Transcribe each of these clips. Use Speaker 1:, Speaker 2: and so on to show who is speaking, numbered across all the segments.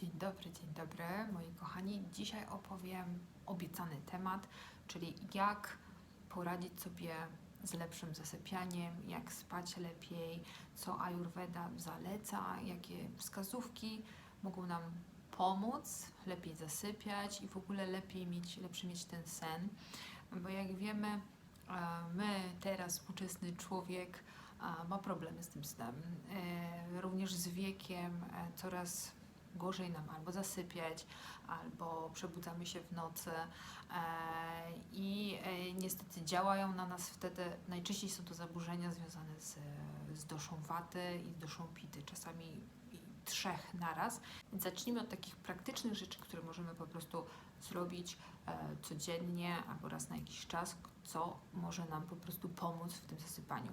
Speaker 1: Dzień dobry, dzień dobry, moi kochani. Dzisiaj opowiem obiecany temat, czyli jak poradzić sobie z lepszym zasypianiem, jak spać lepiej, co Ayurveda zaleca, jakie wskazówki mogą nam pomóc lepiej zasypiać i w ogóle lepiej mieć, lepszy mieć ten sen. Bo jak wiemy, e, my teraz, współczesny człowiek, e, ma problemy z tym snem. E, Również z wiekiem coraz gorzej nam albo zasypiać, albo przebudzamy się w nocy e, i e, niestety działają na nas wtedy, najczęściej są to zaburzenia związane z, z doszą waty i doszą pity, czasami trzech naraz. Zacznijmy od takich praktycznych rzeczy, które możemy po prostu zrobić e, codziennie albo raz na jakiś czas, co może nam po prostu pomóc w tym zasypaniu.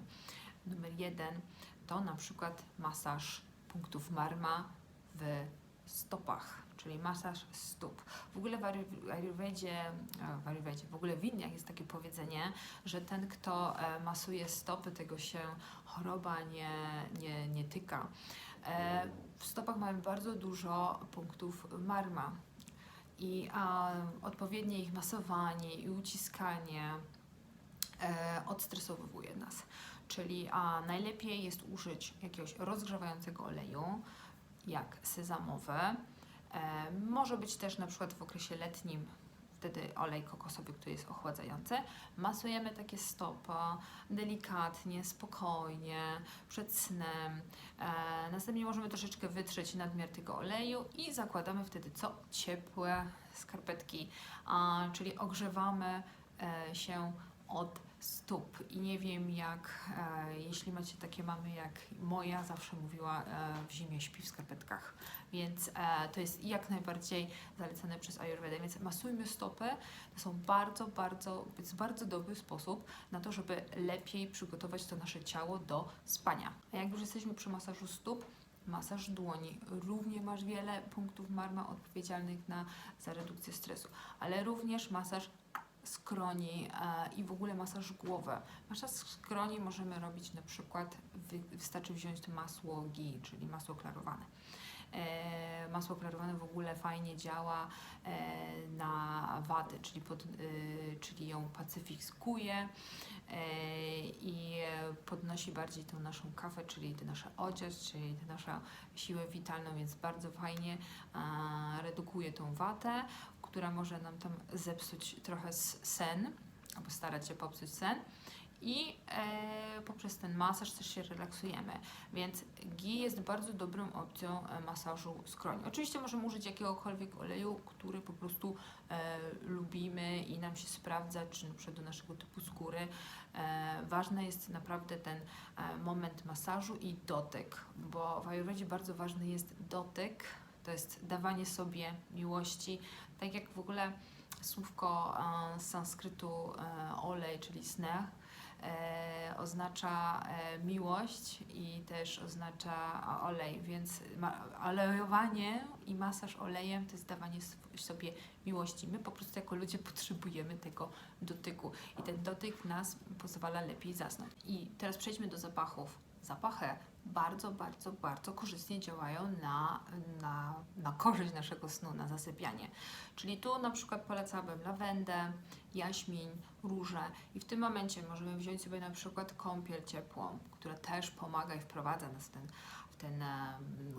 Speaker 1: Numer jeden to na przykład masaż punktów marma w stopach, czyli masaż stóp. W ogóle w Ayur- Ayurvedzie, w Ayurvedzie, w ogóle w Indiach jest takie powiedzenie, że ten, kto e, masuje stopy, tego się choroba nie, nie, nie tyka. E, W stopach mamy bardzo dużo punktów marma i a, odpowiednie ich masowanie i uciskanie e, odstresowuje nas. Czyli a, najlepiej jest użyć jakiegoś rozgrzewającego oleju, jak sezamowy. E, może być też na przykład w okresie letnim wtedy olej kokosowy, który jest ochładzający. Masujemy takie stopy delikatnie, spokojnie, przed snem. E, następnie możemy troszeczkę wytrzeć nadmiar tego oleju i zakładamy wtedy co? Ciepłe skarpetki, a, czyli ogrzewamy e, się od stóp. I nie wiem jak, e, jeśli macie takie mamy jak moja, zawsze mówiła e, w zimie śpi w skarpetkach. Więc e, to jest jak najbardziej zalecane przez Ayurvedę. Więc masujmy stopy. To są bardzo, bardzo, jest bardzo dobry sposób na to, żeby lepiej przygotować to nasze ciało do spania. A jak już jesteśmy przy masażu stóp, masaż dłoni. Również masz wiele punktów marma odpowiedzialnych na, za redukcję stresu, ale również masaż skroni e, i w ogóle masaż głowy. Masaż skroni możemy robić na przykład, wy, wystarczy wziąć masło ghee, czyli masło klarowane. Masło klarowane w ogóle fajnie działa e, na wadę, czyli, pod, e, czyli ją pacyfikuje e, i podnosi bardziej tą naszą kawę, czyli tę naszą odzież, czyli tę naszą siłę witalną, więc bardzo fajnie redukuje tą watę, która może nam tam zepsuć trochę sen, albo starać się popsuć sen. I e, poprzez ten masaż też się relaksujemy. Więc ghee jest bardzo dobrą opcją e, masażu skroni. Oczywiście możemy użyć jakiegokolwiek oleju, który po prostu e, lubimy i nam się sprawdza, czy przykład do naszego typu skóry. E, ważny jest naprawdę ten e, moment masażu i dotyk, bo w Ayurvedzie bardzo ważny jest dotyk, to jest dawanie sobie miłości, tak jak w ogóle słówko e, z sanskrytu e, olej, czyli sneh, oznacza e, miłość i też oznacza olej, więc olejowanie i masaż olejem to jest dawanie sobie miłości. My po prostu jako ludzie potrzebujemy tego dotyku i ten dotyk nas pozwala lepiej zasnąć. I teraz przejdźmy do zapachów. Zapachy bardzo, bardzo, bardzo korzystnie działają na, na, na korzyść naszego snu, na zasypianie. Czyli tu na przykład polecałabym lawendę, jaśmin, róże i w tym momencie możemy wziąć sobie na przykład kąpiel ciepłą, która też pomaga i wprowadza nas w ten, ten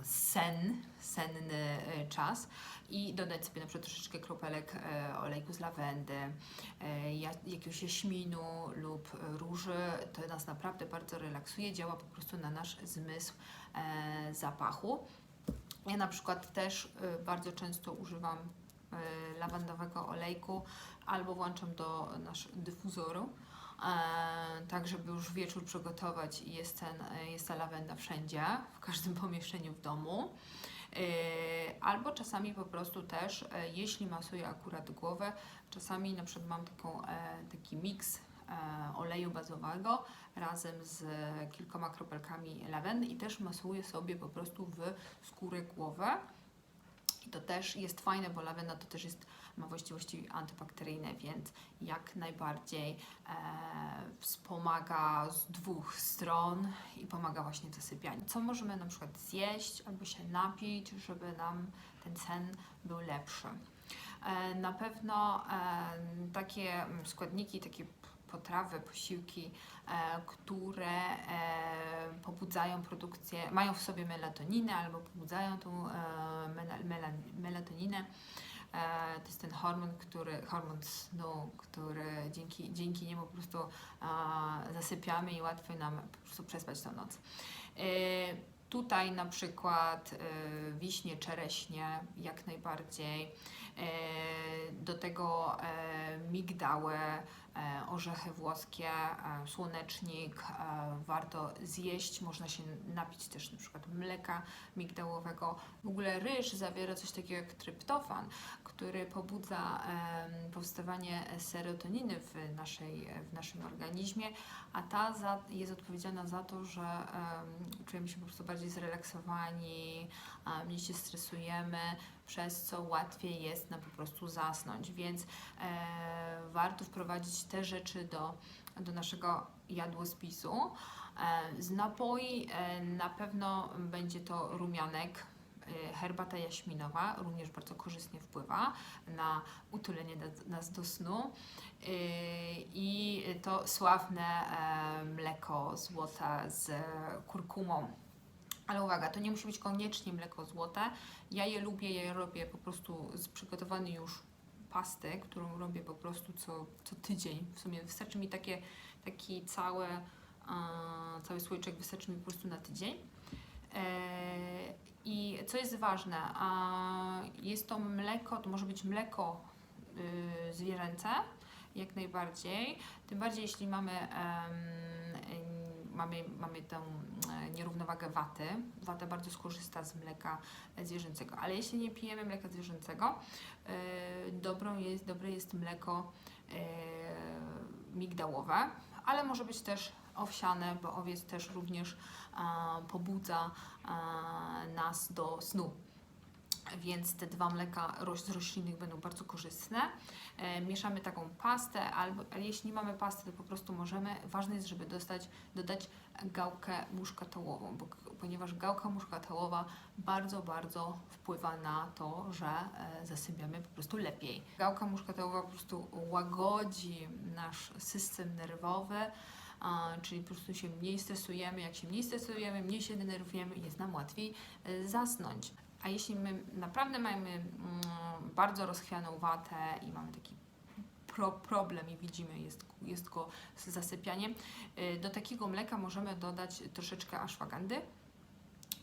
Speaker 1: sen, senny e, czas i dodać sobie na przykład troszeczkę kropelek e, olejku z lawendy, e, ja- jakiegoś jaśminu lub róży. To nas naprawdę bardzo relaksuje, działa po prostu na nasz zmysł zapachu. Ja na przykład też bardzo często używam lawandowego olejku albo włączam do naszego dyfuzoru, tak żeby już wieczór przygotować i jest, ten, e, jest ta lawenda wszędzie, w każdym pomieszczeniu w domu. E, Albo czasami po prostu też, e, jeśli masuję akurat głowę, czasami na przykład mam taką, e, taki miks e, oleju bazowego razem z kilkoma kropelkami lawendy i też masuję sobie po prostu w skórę głowę. I to też jest fajne, bo lawenda to też jest, ma właściwości antybakteryjne, więc jak najbardziej e, wspomaga z dwóch stron i pomaga właśnie w zasypianiu. Co możemy na przykład zjeść albo się napić, żeby nam ten sen był lepszy. E, Na pewno e, takie mm, składniki, takie potrawy, posiłki, e, które e, pobudzają produkcję, mają w sobie melatoninę albo pobudzają tą e, mela- mela- melatoninę. E, To jest ten hormon, który, hormon snu, który dzięki, dzięki niemu po prostu e, zasypiamy i łatwiej nam po prostu przespać tą noc. E, Tutaj na przykład wiśnie, czereśnie, jak najbardziej. Do tego migdały, orzechy włoskie, e, słonecznik. e, Warto zjeść, można się napić też na przykład mleka migdałowego. W ogóle ryż zawiera coś takiego jak tryptofan, który pobudza powstawanie serotoniny w, naszej, w naszym organizmie, a ta za, jest odpowiedzialna za to, że em, czujemy się po prostu bardziej zrelaksowani, mniej się stresujemy, przez co łatwiej jest nam po prostu zasnąć, więc e, warto wprowadzić te rzeczy do, do naszego jadłospisu. E, z napoi e, na pewno będzie to rumianek, e, herbata jaśminowa, również bardzo korzystnie wpływa na utulenie nas- do snu. I to sławne mleko złote z kurkumą. Ale uwaga, to nie musi być koniecznie mleko złote. Ja je lubię, ja je robię po prostu z przygotowanej już pasty, którą robię po prostu co, co tydzień. W sumie wystarczy mi takie, taki cały, e, cały słoiczek, wystarczy mi po prostu na tydzień. E, I co jest ważne, jest to mleko, to może być mleko y, zwierzęce, jak najbardziej. Tym bardziej, jeśli mamy, mamy, mamy tę e, nierównowagę waty. Wata bardzo skorzysta z mleka zwierzęcego, ale jeśli nie pijemy mleka zwierzęcego, e, dobrą jest, dobre jest mleko e, migdałowe, ale może być też owsiane, bo owiec też również pobudza nas do snu. Więc te dwa mleka z roślinnych będą bardzo korzystne. E, mieszamy taką pastę, albo, ale jeśli nie mamy pasty, to po prostu możemy. Ważne jest, żeby dostać, dodać gałkę muszkatołową, bo, ponieważ gałka muszkatołowa bardzo, bardzo wpływa na to, że e, zasypiamy po prostu lepiej. Gałka muszkatołowa po prostu łagodzi nasz system nerwowy, czyli po prostu się mniej stresujemy. Jak się mniej stresujemy, mniej się denerwujemy, jest nam łatwiej e, zasnąć. A jeśli my naprawdę mamy mm, bardzo rozchwianą watę i mamy taki pro, problem i widzimy, jest, jest go zasypianiem, y, do takiego mleka możemy dodać troszeczkę ashwagandy.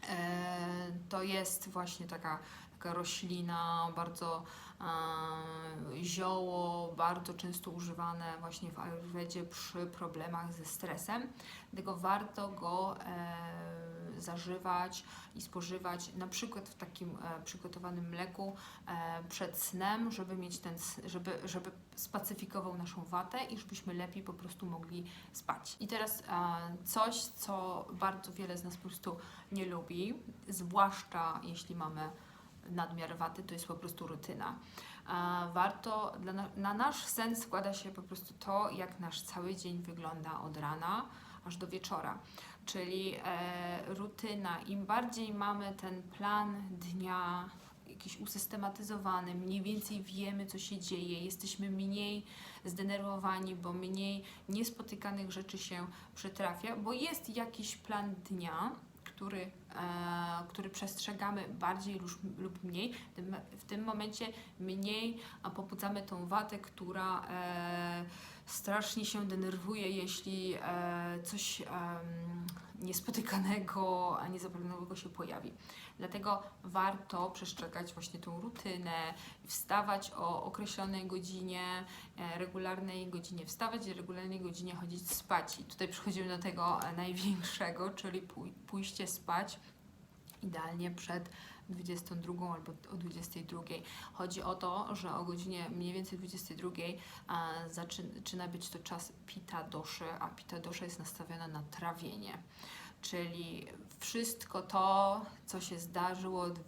Speaker 1: E, To jest właśnie taka, taka roślina, bardzo e, zioło, bardzo często używane właśnie w Ayurvedzie przy problemach ze stresem. Dlatego warto go e, zażywać i spożywać na przykład w takim e, przygotowanym mleku e, przed snem, żeby mieć ten, żeby, żeby spacyfikował naszą watę i żebyśmy lepiej po prostu mogli spać. I teraz e, coś, co bardzo wiele z nas po prostu nie lubi, zwłaszcza jeśli mamy nadmiar waty, to jest po prostu rutyna. Warto, na, na nasz sen składa się po prostu to, jak nasz cały dzień wygląda od rana aż do wieczora. Czyli e, rutyna, im bardziej mamy ten plan dnia jakiś usystematyzowany, mniej więcej wiemy, co się dzieje, jesteśmy mniej zdenerwowani, bo mniej niespotykanych rzeczy się przytrafia, bo jest jakiś plan dnia, który, e, który przestrzegamy bardziej lub, mniej. W tym, momencie mniej pobudzamy tą watę, która e, strasznie się denerwuje, jeśli e, coś niespotykanego, a niezaplanowego się pojawi. Dlatego warto przestrzegać właśnie tą rutynę, wstawać o określonej godzinie, e, regularnej godzinie wstawać i regularnej godzinie chodzić spać. I tutaj przechodzimy do tego e, największego, czyli pój- pójście spać idealnie przed 22 albo o 22. Chodzi o to, że o godzinie mniej więcej 22 a, zaczy- zaczyna być to czas pita doszy, a pita dosza jest nastawiona na trawienie. Czyli wszystko to, co się zdarzyło w,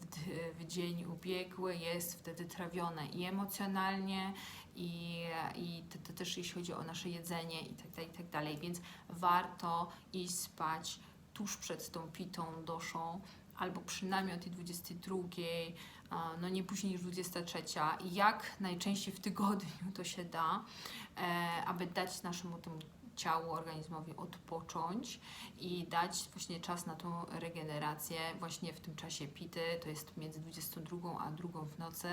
Speaker 1: w dzień ubiegły, jest wtedy trawione i emocjonalnie, i, i to, to też jeśli chodzi o nasze jedzenie i tak dalej, i tak. Więc warto iść spać tuż przed tą pitą doszą, albo przynajmniej o tej 22, a, no nie później niż 23 i jak najczęściej w tygodniu to się da, e, aby dać naszemu temu ciału, organizmowi odpocząć i dać właśnie czas na tą regenerację właśnie w tym czasie pity, to jest między 22 a 2 w nocy.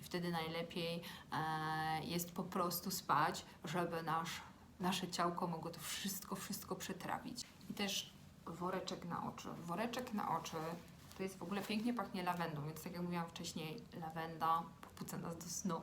Speaker 1: I wtedy najlepiej e, jest po prostu spać, żeby nasz, nasze ciałko mogło to wszystko, wszystko przetrawić. I też woreczek na oczy. Woreczek na oczy to jest w ogóle pięknie pachnie lawendą, więc tak jak mówiłam wcześniej, lawenda pobudza nas do snu.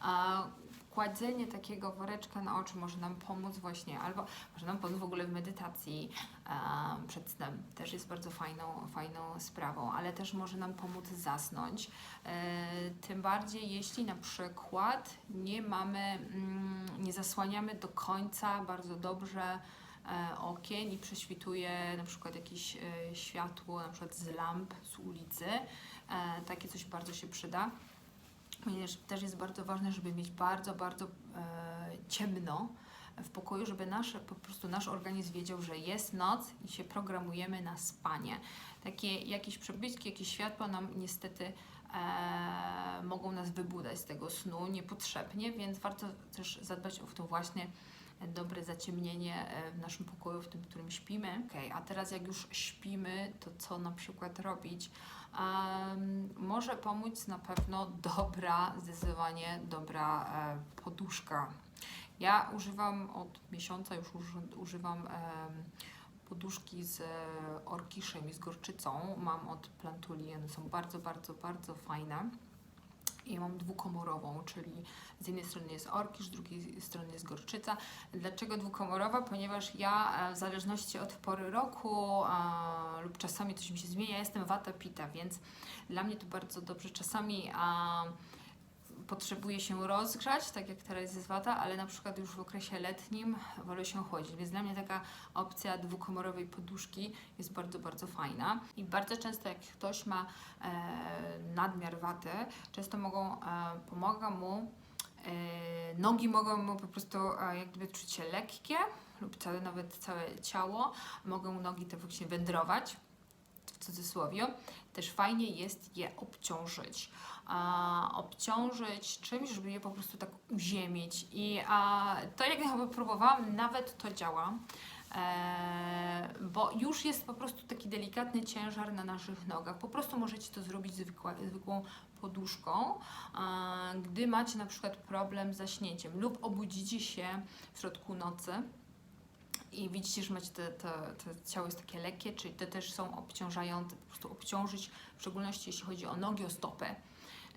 Speaker 1: A kładzenie takiego woreczka na oczy może nam pomóc właśnie, albo może nam pomóc w ogóle w medytacji e, przed snem. Też jest bardzo fajną, fajną sprawą, ale też może nam pomóc zasnąć. E, tym bardziej, jeśli na przykład nie mamy, mm, nie zasłaniamy do końca bardzo dobrze okien i prześwituje na przykład jakieś e, światło, na przykład z lamp, z ulicy. E, takie coś bardzo się przyda. Ponieważ też jest bardzo ważne, żeby mieć bardzo, bardzo e, ciemno w pokoju, żeby nasz, po prostu nasz organizm wiedział, że jest noc i się programujemy na spanie. Takie jakieś przebłyski, jakieś światła nam niestety e, mogą nas wybudzać z tego snu niepotrzebnie, więc warto też zadbać o to właśnie dobre zaciemnienie e, w naszym pokoju, w tym, w którym śpimy. Okay, a teraz jak już śpimy, to co na przykład robić? Um, może pomóc na pewno dobra, zdecydowanie dobra e, poduszka. Ja używam od miesiąca już uży, używam em, poduszki z e, orkiszem i z gorczycą. Mam od Plantuli, one są bardzo, bardzo, bardzo fajne. I mam dwukomorową, czyli z jednej strony jest orkisz, z drugiej strony jest gorczyca. Dlaczego dwukomorowa? Ponieważ ja e, w zależności od pory roku a, lub czasami coś mi się zmienia, ja jestem wata pita, więc dla mnie to bardzo dobrze. Czasami a, potrzebuje się rozgrzać, tak jak teraz jest wata, ale na przykład już w okresie letnim wolę się chłodzić, więc dla mnie taka opcja dwukomorowej poduszki jest bardzo, bardzo fajna. I bardzo często jak ktoś ma e, nadmiar waty, często mogą, e, pomaga mu, e, nogi mogą mu po prostu e, jak gdyby czuć się lekkie lub całe, nawet całe ciało, mogą nogi te właśnie wędrować, cudzysłowie. Też fajnie jest je obciążyć obciążyć czymś, żeby je po prostu tak uziemić. I to jak ja próbowałam, nawet to działa. E, bo już jest po prostu taki delikatny ciężar na naszych nogach. Po prostu możecie to zrobić zwykła, zwykłą poduszką, a, gdy macie na przykład problem z zaśnięciem lub obudzicie się w środku nocy i widzicie, że macie te, te, te ciało jest takie lekkie, czyli te też są obciążające, po prostu obciążyć, w szczególności jeśli chodzi o nogi, o stopę.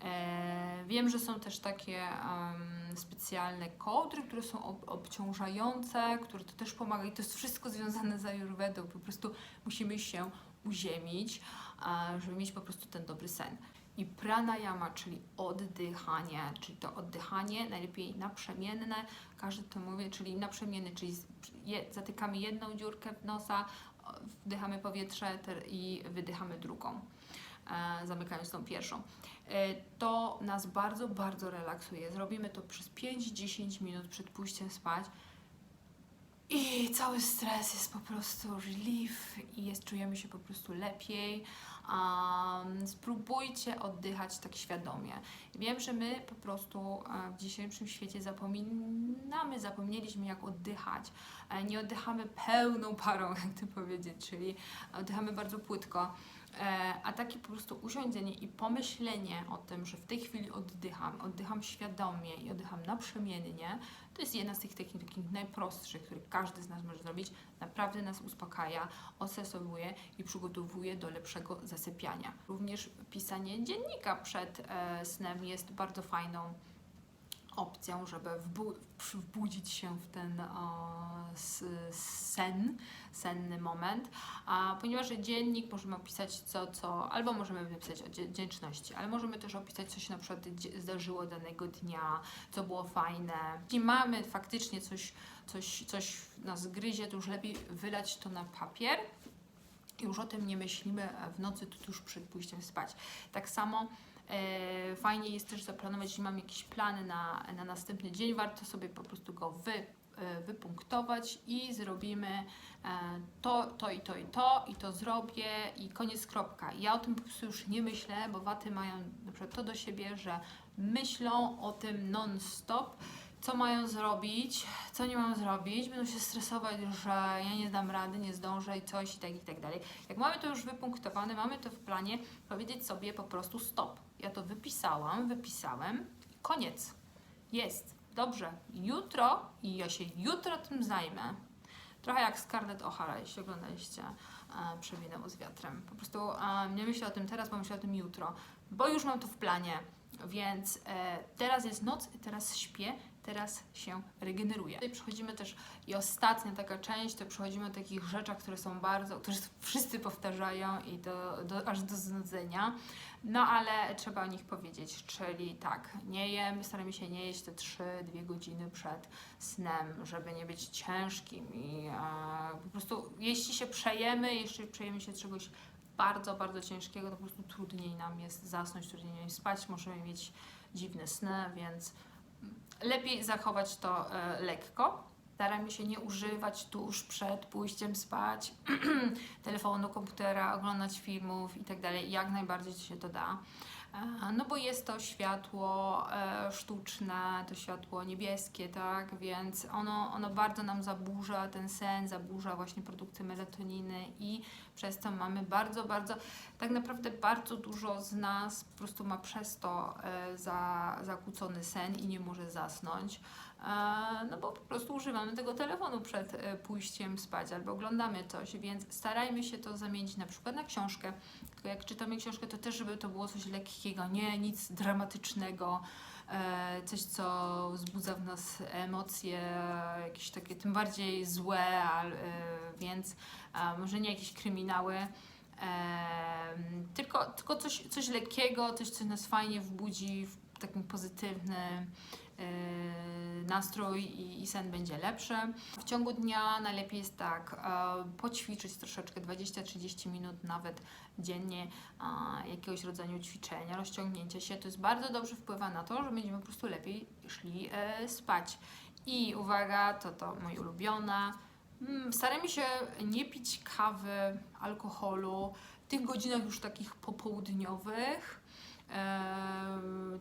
Speaker 1: E, wiem, że są też takie um, specjalne kołdry, które są ob obciążające, które to też pomaga i to jest wszystko związane z ayurvedą. Po prostu musimy się uziemić, żeby mieć po prostu ten dobry sen. I pranayama, czyli oddychanie, czyli to oddychanie najlepiej naprzemienne, każdy to mówi, czyli naprzemienne, czyli je, zatykamy jedną dziurkę w nosa, wdychamy powietrze i wydychamy drugą, e, zamykając tą pierwszą. E, to nas bardzo, bardzo relaksuje. Zrobimy to przez 5-10 minut przed pójściem spać. I cały stres jest po prostu relief i jest, czujemy się po prostu lepiej. Um, spróbujcie oddychać tak świadomie. Wiem, że my po prostu e, w dzisiejszym świecie zapominamy, zapomnieliśmy jak oddychać. E, nie oddychamy pełną parą, jak to powiedzieć, czyli oddychamy bardzo płytko. E, a takie po prostu usiądzenie i pomyślenie o tym, że w tej chwili oddycham, oddycham świadomie i oddycham naprzemiennie, to jest jedna z tych technik takich najprostszych, które każdy z nas może zrobić. Naprawdę nas uspokaja, osesowuje i przygotowuje do lepszego zasypiania. Również pisanie dziennika przed e, snem jest bardzo fajną opcją, żeby wbu- wbudzić się w ten sen, senny moment, a ponieważ dziennik możemy opisać co, co, albo możemy napisać o wdzięczności, ale możemy też opisać, co się na przykład zdarzyło danego dnia, co było fajne. Jeśli mamy faktycznie coś, coś, coś nas gryzie, to już lepiej wylać to na papier, i już o tym nie myślimy w nocy, tuż przed pójściem spać. Tak samo fajnie jest też zaplanować, jeśli mam jakieś plany na, na następny dzień, warto sobie po prostu go wy, e, wypunktować i zrobimy e, to, to i to i to i to zrobię i koniec kropka. Ja o tym po prostu już nie myślę, bo waty mają na przykład to do siebie, że myślą o tym non-stop, co mają zrobić, co nie mają zrobić, będą się stresować, że ja nie dam rady, nie zdążę i coś i tak i tak dalej. Jak mamy to już wypunktowane, mamy to w planie, powiedzieć sobie po prostu stop. Ja to wypisałam, wypisałem, koniec. Jest. Dobrze. Jutro i ja się jutro tym zajmę. Trochę jak Scarlett O'Hara, jeśli oglądaliście e, Przewinęło z wiatrem. Po prostu e, nie myślę o tym teraz, bo myślę o tym jutro, bo już mam to w planie. Więc e, teraz jest noc, teraz śpię, teraz się regeneruję. Tutaj przechodzimy też i ostatnia taka część, to przechodzimy o takich rzeczach, które są bardzo, które wszyscy powtarzają i do, do, aż do znudzenia. No ale trzeba o nich powiedzieć, czyli tak, nie jem, staram się nie jeść te 3-2 godziny przed snem, żeby nie być ciężkim i e, po prostu jeśli się przejemy, jeśli przejemy się czegoś bardzo, bardzo ciężkiego, to po prostu trudniej nam jest zasnąć, trudniej nam jest spać, możemy mieć dziwne sny, więc lepiej zachować to e, lekko. Staramy się nie używać tuż przed pójściem spać telefonu, komputera, oglądać filmów i tak. Jak najbardziej się to da. No bo jest to światło e, sztuczne, to światło niebieskie, tak? Więc ono, ono bardzo nam zaburza ten sen, zaburza właśnie produkcję melatoniny i przez to mamy bardzo, bardzo, tak naprawdę bardzo dużo z nas po prostu ma przez to e, za, zakłócony sen i nie może zasnąć. No bo po prostu używamy tego telefonu przed e, pójściem spać albo oglądamy coś, więc starajmy się to zamienić na przykład na książkę. Tylko jak czytamy książkę, to też, żeby to było coś lekkiego, nie nic dramatycznego, e, coś, co wzbudza w nas emocje, jakieś takie tym bardziej złe, e, więc może nie jakieś kryminały. Tylko tylko coś, coś lekkiego, coś, co nas fajnie wbudzi w takim pozytywnym nastrój i, i sen będzie lepszy. W ciągu dnia najlepiej jest tak e, poćwiczyć troszeczkę, 20-30 minut nawet dziennie e, jakiegoś rodzaju ćwiczenia, rozciągnięcia się. To jest bardzo dobrze wpływa na to, że będziemy po prostu lepiej szli e, spać. I uwaga, to to moje ulubione. Mm, Staramy się nie pić kawy, alkoholu w tych godzinach już takich popołudniowych,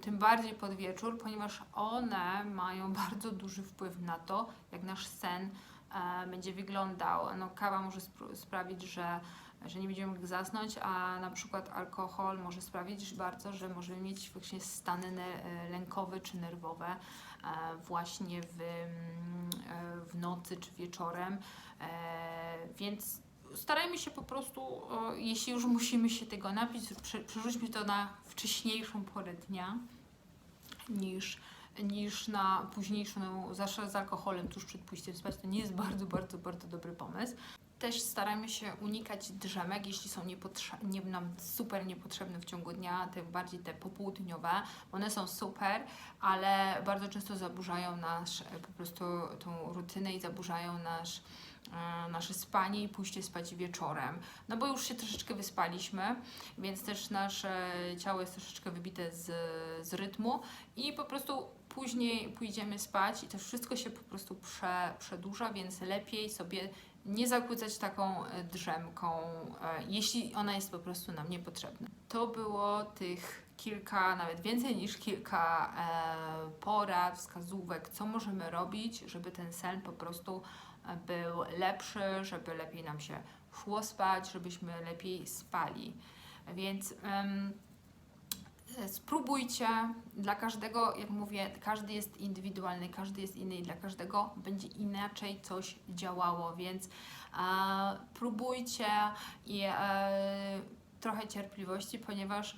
Speaker 1: tym bardziej pod wieczór, ponieważ one mają bardzo duży wpływ na to, jak nasz sen e, będzie wyglądał. No, kawa może spr- sprawić, że, że nie będziemy mogli zasnąć, a na przykład alkohol może sprawić bardzo, że możemy mieć właśnie stany lękowe czy nerwowe właśnie w, mm, e, w nocy czy wieczorem. E, więc starajmy się po prostu, jeśli już musimy się tego napić, prze, przerzućmy to na wcześniejszą porę dnia niż, niż na późniejszą, zawsze z alkoholem tuż przed pójściem spać. To nie jest bardzo, bardzo, bardzo dobry pomysł. Też staramy się unikać drzemek, jeśli są nie, nam super niepotrzebne w ciągu dnia, te bardziej te popołudniowe. One są super, ale bardzo często zaburzają nasz, po prostu tą rutynę i zaburzają nasz, nasze spanie i pójście spać wieczorem. No bo już się troszeczkę wyspaliśmy, więc też nasze ciało jest troszeczkę wybite z, z rytmu i po prostu później pójdziemy spać i to wszystko się po prostu prze, przedłuża, więc lepiej sobie nie zakłócać taką e, drzemką, e, jeśli ona jest po prostu nam niepotrzebna. To było tych kilka, nawet więcej niż kilka e, porad, wskazówek, co możemy robić, żeby ten sen po prostu e, był lepszy, żeby lepiej nam się szło spać, żebyśmy lepiej spali. Więc e, spróbujcie. Dla każdego, jak mówię, każdy jest indywidualny, każdy jest inny i dla każdego będzie inaczej coś działało, więc e, próbujcie i e, trochę cierpliwości, ponieważ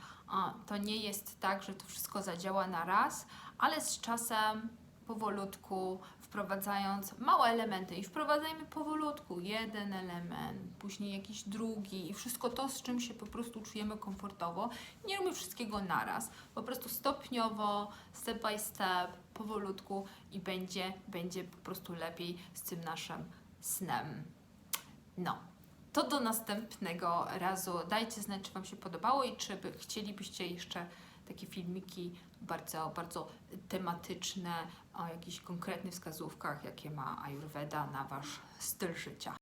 Speaker 1: to nie jest tak, że to wszystko zadziała na raz, ale z czasem powolutku wprowadzając małe elementy i wprowadzajmy powolutku jeden element, później jakiś drugi i wszystko to, z czym się po prostu czujemy komfortowo. Nie róbmy wszystkiego naraz, po prostu stopniowo, step by step, powolutku i będzie, będzie po prostu lepiej z tym naszym snem. No. To do następnego razu. Dajcie znać, czy Wam się podobało i czy by chcielibyście jeszcze takie filmiki bardzo, bardzo tematyczne, o jakichś konkretnych wskazówkach, jakie ma Ayurveda na Wasz styl życia.